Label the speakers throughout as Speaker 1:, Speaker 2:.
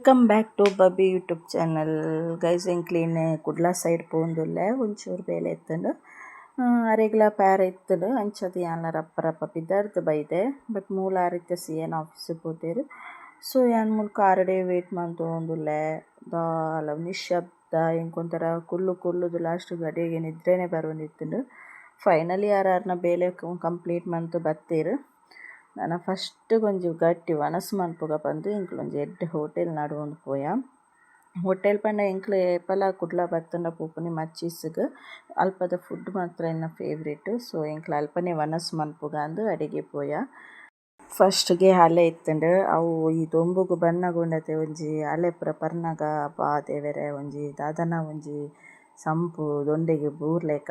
Speaker 1: Welcome back to Babbi YouTube channel guys clean Kudla side ಪೋಂದುಲ್ಲೆ ಒಂಚೂರು ಬೇಲೆ ಎತ್ತಂಡು. ಅರೆಗ್ಲ para ಇತ್ತಲು ಅಂಚದು ಯಾನ್ಲ ರಪ್ಪ ರಪ್ಪ ಬಿದ್ದಾರ್ದು ಬೈದೆ. But ಮೂಲ ಆರಿತ್ಯ ಸಿ ಏನು ಆಫೀಸ್ ಪೋತೇರು. ಸೊ ಯಾನ್ ಮೂಲಕ ಆರಡೆ ವೇಟ್ ಮಂತೊಂದುಲ್ಲೆ ದಾಲ ನಿಶ್ಶಬ್ದ ಎಂಕೊಂತರ ಕುಲ್ಲು ಕುಲ್ಲುದು ಲಾಸ್ಟ್ ಅಡೆಗೆ ನಿದ್ರೆನೆ ಬರೊಂದಿತ್ತುಂಡು ಫೈನಲಿ ಯಾರನ್ನ ಬೇಲೆ ಕಂಪ್ಲೀಟ್ ಮಂತ್ ಬತ್ತೇರು. ನಾನು ಫಸ್ಟ್ ಒಂಜಿ ಗಟ್ಟಿ ವನಸ್ ಮನ್ಪುಗ ಪಂದ್ ಎಂಕ್ಲೊಂಜಿ ಎಡ್ಡೆ ಹೋಟೆಲ್ ನಡುವೊಂದು ಪೋಯ ಹೋಟೆಲ್ ಪಂಡ ಎಂಕ್ಲೆ ಏಪಲ ಕುಡ್ಲ ಬತ್ತುಂಡ ಪೋಪುನಿ ಮಚ್ಚೀಸ್ಗ್ ಅಲ್ಪದ ಫುಡ್ ಮಾತ್ರ ಎನ್ನ ಫೇವ್ರೇಟ್ ಸೊ ಎಂಕ್ಲೆ ಅಲ್ಪನೆ ವನಸ್ ಮನ್ಪುಗ ಅಂದ್ ಅಡೆಗೆ ಪೋಯ ಫಸ್ಟ್ಗೆ ಅಲೆ ಇತ್ತುಂಡು ಅವು ಈ ದೊಂಬುಗು ಬನ್ನಗುಂಡತೆ ಒಂಜಿ ಅಲೆ ಪೂರ ಪರ್ನಗ ಪಾತೆವೆರೆ ಒಂಜಿ ದಾದನ ಒಂಜಿ ಸಂಪು ದೊಂಡೆಗ್ ಬೂರ್ಲೆಕ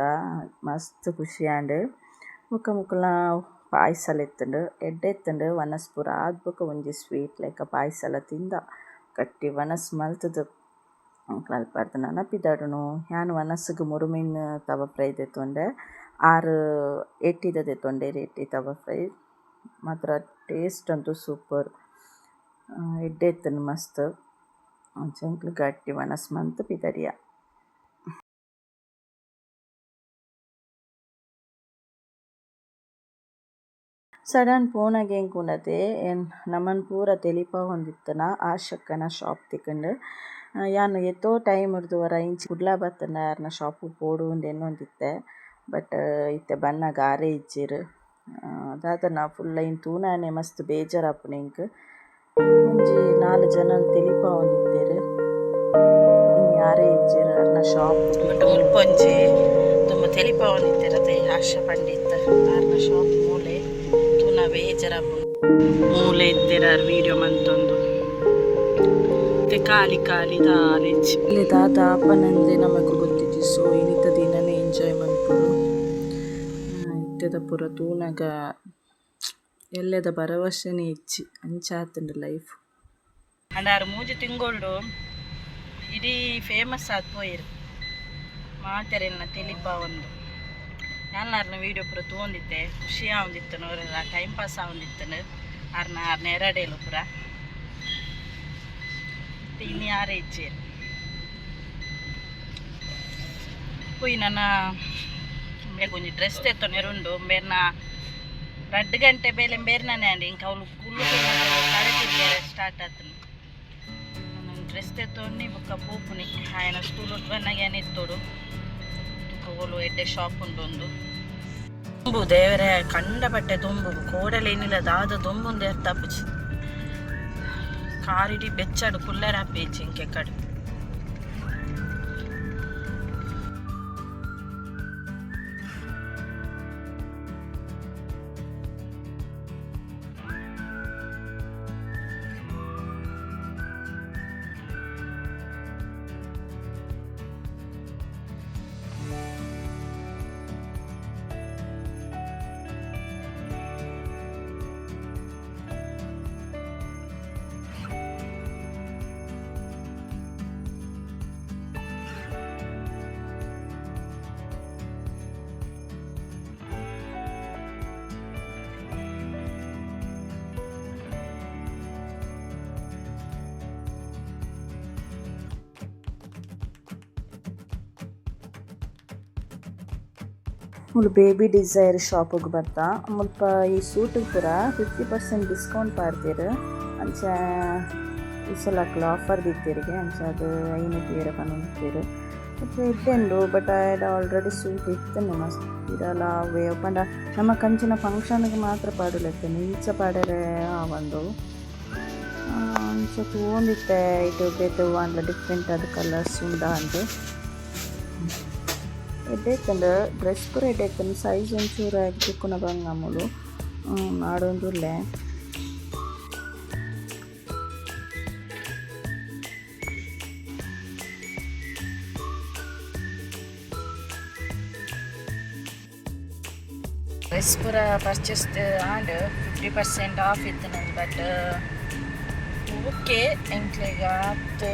Speaker 1: ಮಸ್ತ್ ಖುಷಿ ಆಂಡ್ ಬೊಕ ಮುಕ್ಕುಲ ಪಾಯ್ಸಲ ಎತ್ತುಂಡು ಎಡ್ಡೆ ಇತ್ತುಂಡು ವನಸ್ ಪೂರ ಆದ್ ಒಂಜಿ ಸ್ವೀಟ್ ಲೈಕ್ ಪಾಯ್ಸಲ ತಿಂದ. ಕಟ್ಟಿ ವನಸ್ ಮಲ್ತುದು. ಎಂಕ್ಲೆ ಅಲ್ಪಾರ್ದ್ ನೆನಪಿದಾಡುನು ಯಾನ್ ವನಸ್ಗ್ ಮುರುಮಿನ್ ತವ ಫ್ರೈ ದೆತೊಂಡೆ, ಆರ್ ದೆತೊಂಡೇರ್ ಏಟಿ ತವ ಫ್ರೈ, ಮಾತ್ರ ಟೇಸ್ಟ್ ಅಂತೂ ಸೂಪರ್. ಎಡ್ಡೆ ಇತ್ತುಂಡು ಮಸ್ತ್. ಅಂಚ ಗಟ್ಟಿ ವನಸ್ ಮಂತ್ ಪಿದರಿಯ. ಸಡನ್ ಪೋನಗ ಕುಂಡತೆ ಎನ್ ನಮನ್ ಪೂರ ತೆಲಿಪಾವೊಂದಿತ್ತನ ಆಶಕ್ಕನ ಶಾಪ್ ತಿಕ್ಕುಂಡು ಯಾನ್ ಎತ್ತೋ ಟೈಮ್ ರ್ದ್ ವರ ಇಂಚಿ ಬತ್ತನ ಬತ್ತುಂಡ ಯಾರ್ನ ಶಾಪ್ ಗ್ ಪೋವೊಡು ಎನ್ನೊಂದಿತ್ತೆ ಬಟ್, ಇತ್ತೆ ಬನ್ನಗ ಆರೆ ಇಜ್ಜೆರ್. ನಾ ಫುಲ್ ಐನ್ ತೂನನೆ ಮಸ್ತ್ ಬೇಜಾರಾಪುಂಡು ಎಂಕ್ ಒಂಜಿ ನಾಲ್ ತೆಲಿಪ ತೆಲಿಪಾವೊಂದಿತ್ತೆರ್ ಇನ್ನು ಯಾರೇ ಇಜ್ಜೆರ್ ಅರ್ನ ಶಾಪ್ ಮುಲ್ಪ ಒಂಜಿ ತುಂಬ ತೆಲಿಪ ಅತೆ ಆಶಾ ಪಂಡಿತ್ ಅರ್ನ ಶಾಪ್ ಮೂಲೆ ತೂನ ಬೇಜಾರಾಪುಂಡು ಮೂಲೆ ಇತ್ತೆರ್ ವೀಡಿಯೋ ಮಂತೊಂದು. ಮತ್ತೆ ಖಾಲಿ ಖಾಲಿ ದಾರೇಜ್ ಇಲ್ಲಿ ದಾದ ಅಪ್ಪನಂದೆ ನಮಕ್ ಗೊತ್ತಿತ್ತು ಸೊ ಇನ್ನಿತ ದಿನನೆ ಎಂಜಾಯ್ ಮಾಡ್ಬೋದು ಇತ್ತೆದ ಪೂರ ತೂನಗ ಎಲ್ಲೆದ ಭರವಸೆನೆ ಇಜ್ಜಿ ಅಂಚ ಆತುಂಡು ಲೈಫ್ ಅಂಡ್ ಆರ್ ಮೂಜಿ ತಿಂಗೊಳ್ಡು ಇಡೀ ಫೇಮಸ್ ಆದ್ ಪೋಯೆರ್. ಮಾತೆರೆಲ್ನ ತೆಲಿಪ ಒಂದು. ಯಾನ್ಲಾರ್ನ ವೀಡಿಯೋ ಪೂರ ತೊಗೊಂಡಿದ್ದೆ. ಖುಷಿ ಆವೊಂದಿತ್ತು ಅವರೆಲ್ಲ ಟೈಮ್ ಪಾಸ್ ಆವೊಂದಿತ್ತುಂಡು ಅರ್ನ ಆರ್ನ ಎರಡೇಲು ಪೂರ. ಇನ್ನು ಯಾರೇ ಇಚ್ಛೆ ಹುಯ್ ನನ್ನ ಒಂಜಿ ಡ್ರೆಸ್ ತೆತ್ತೊನೆರುಂಡು ಬೇರ್ನ ರಡ್ಡ್ ಗಂಟೆ ಬೇಲೆ ಬೇರ್ನನೆ ಅಂಡಿ ಇಂಕ ಅವ್ಲು ಕುಲ್ಲು ಕಳೆ ತಿರ್ಗೇರೆ ಸ್ಟಾರ್ಟ್ ಆತನು ಡ್ರೆಸ್ ತೆತ್ತೊನ್ನಿ ಬೊಕ್ಕ ಪೂಪುನಿ. ಆಯನ ಸ್ಕೂಲ್ ಬಂದಾಗ ಏನ್ ಇತ್ತೋಡು ತುಕಗೋಲು ಎಡ್ಡೆ ಶಾಪ್ ಉಂಡು ಒಂದು ತುಂಬು ದೇವರೇ ಕಂಡ ಬಟ್ಟೆ ತುಂಬು ಕೋಡಲೇನಿಲ್ಲ ದಾದ ತುಂಬುಂದು ಎರ್ತಾಪುಜಿ ಕಾರಿಡಿ ಬೆಚ್ಚಾಡು ಕುಲ್ಲರ ಹಾಪೇಜಿ ಇಂಕೆ ಬೇಬಿ ಡಿಸೈರ್ ಶಾಪಿಗೆ ಬರ್ತಾ ಮುಲ್ಪ ಈ ಸೂಟ್ ಪೂರ ಫಿಫ್ಟಿ ಪರ್ಸೆಂಟ್ ಡಿಸ್ಕೌಂಟ್ ಪಾಡ್ತೀರ ಅಂಚ ಈ ಸಲಕ್ಲ ಆಫರ್ ಬಿತ್ತೀರಿಗೆ ಅಂಚ ಅದು ಐನೂರು ಬೇರೆ ಪನೊಂದಿತ್ತೆರ್ ಮತ್ತು ಇತ್ತೆಂಡು ಬಟ್ ಆಯ್ಡ ಆಲ್ರೆಡಿ ಸೂಟ್ ಇತ್ತು ಮಸ್ತ್ ಇರಲ್ಲ, ಅವೇ ಪಂಡ ನಮ್ಮ ಕಂಚಿನ ಫಂಕ್ಷನ್ಗೆ ಮಾತ್ರ ಪಾಡಲತ್ತೇನೆ ಈಚ ಪಾಡರೆ ಒಂದು. ಅಂಚ ತೋಂದಿತ್ತೆ. ಇದು ಬೇತೆ ಅಂದ್ರೆ ಡಿಫ್ರೆಂಟ್ ಅದು ಕಲರ್ಸ್ ಉಂಡ ಅಂದು. ಎಡ್ಡೆತ್ತಂಡು ಡ್ರೆಸ್ ಪೂರ ಎಡ್ಡೆತ್ತಂಡು ಸೈಜ್ ಒಂಚೂರು ತಿಕ್ಕುನ ಬಂಗಮ್ಮಲು ಆಡೊಂದುಲ್ಲೆ ಡ್ರೆಸ್ ಪೂರ purchase and fifty percent off ಇತ್ತು ನಂದು ಬಟ್ ಓಕೆ ಎಂಕ್ಲೆಗ ಆತ್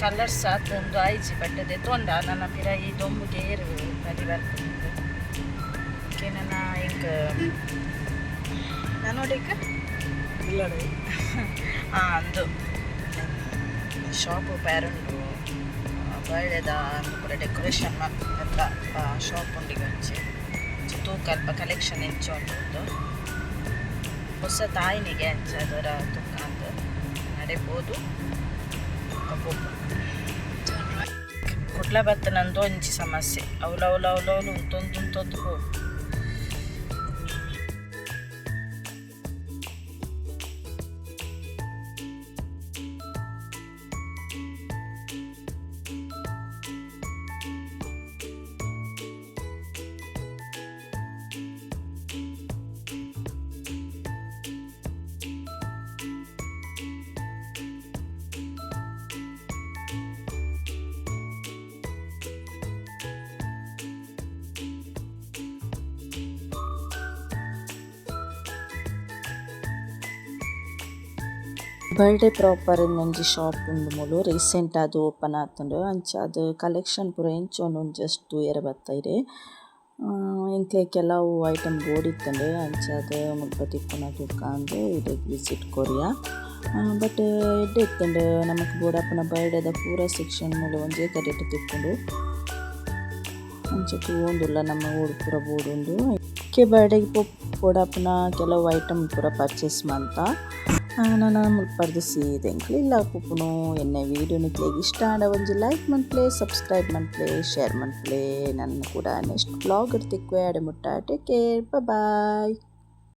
Speaker 1: ಕಲರ್ಸ್ ಒಂದು ಆಯ್ಜಿ ಬಟ್ ತೊಂದ. ನನ್ನ ಪಿರ ಈ ದೊಂಬುಗೆ ಏರು ಬರಿ ಬರ್ತದೆ. ನನ್ನ ಇಂಕ ನಾನು ನೋಡಿಕ
Speaker 2: ಇಲ್ಲ
Speaker 1: ಆ, ಅಂದು. ಶಾಪ್ ಪ್ಯಾರುಂಡು ಬರ್ಡೇದ ಪೂರ ಡೆಕೋರೇಷನ್ ಮಲ್ಪುಂಡೆಲ್ಲ ಶಾಪ್ ಉಂಡಿಗೆ ಹಂಚಿ ತೂಕ ಅಲ್ಪ ಕಲೆಕ್ಷನ್ ಹೆಚ್ಚು ಉಂಟು ಹೊಸ ತಾಯಿನಿಗೆ ಅಂಚ ಅದರ ತೂಕ ಅಂತ ನಡೆಬೋದು. ಕುಡ್ಲ ಬತ್ತನಂದು ಒಂಚಿ ಸಮಸ್ಯೆ ಅವಳು ಅವಳು ಅವಳು ಅವಳು ಉಂತೊಂದು ಉಂತೊಂದು ಹೋಗು ಬರ್ಡೇ ಪ್ರಾಪರ್ ಒಂಜಿ ಶಾಪ್ ಉಂಡು ಮೂಲು. ರೀಸೆಂಟ್ ಅದು ಓಪನ್ ಆತುಂಡು. ಅಂಚ ಅದು ಕಲೆಕ್ಷನ್ ಪೂರ ಎಂಚೋಂದು ಒಂಜಿ ಜಸ್ಟ್ ತೂಯರ ಬತ್ತೈರೆ ಎಂಕ್ಲೆ ಕೆಲವು ಐಟಮ್ ಬೋಡಿತ್ತುಂಡು ಅಂಚ ಅದು ಮುಲ್ಪ ತಿಕ್ಕುನ ತೂಕಾಂದು ಇದಕ್ಕೆ ವಿಸಿಟ್ ಕೊರಿಯ. ಬಟ್ ಎಡ್ಡೆ ಇತ್ತಂಡು. ನಮಕ್ ಬೋಡಪ್ಪನ ಬರ್ಡೇದ ಪೂರ ಸೆಕ್ಷನ್ ಮೂಲ ಒಂಜೇ ಕಡೆಟ್ ತಿಕ್ಕೊಂಡು ಅಂಚ ತೂವೊಂದುಲ್ಲ ನಮ್ಮ ಊರು ಪೂರ ಬೋಡುಂಡು ಕೆ ಬರ್ಡೇಗೆ ಪೋ ಬೋಡಪ್ಪನ ಕೆಲವು ಐಟಮ್ ಪೂರ ಪರ್ಚೇಸ್ ಮಂತ. ನಾನು ಮುಲ್ಪರ್ದು ಸೀದೆಂಕ್ಲು ಇಲ್ಲ ಪುಪ್ಪುನು ಎನ್ನೆ ವೀಡಿಯೋ ನಿಕ್ಲೆಗೆ ಇಷ್ಟ ಆಡ ಒಂಜಿ ಲೈಕ್ ಮನ್ಪ್ಲೆ ಸಬ್ಸ್ಕ್ರೈಬ್ ಮನ್ಪ್ಲೆ ಶೇರ್ ಮನ್ಪ್ಲೆ. ನನ್ನ ಕೂಡ ನೆಕ್ಸ್ಟ್ ಬ್ಲಾಗ್ ಇರ್ತಿಕ್ವೆ ಅಡೆ ಮುಟ್ಟ ಟೇಕ್ ಕೇರ್ ಬಾಯ್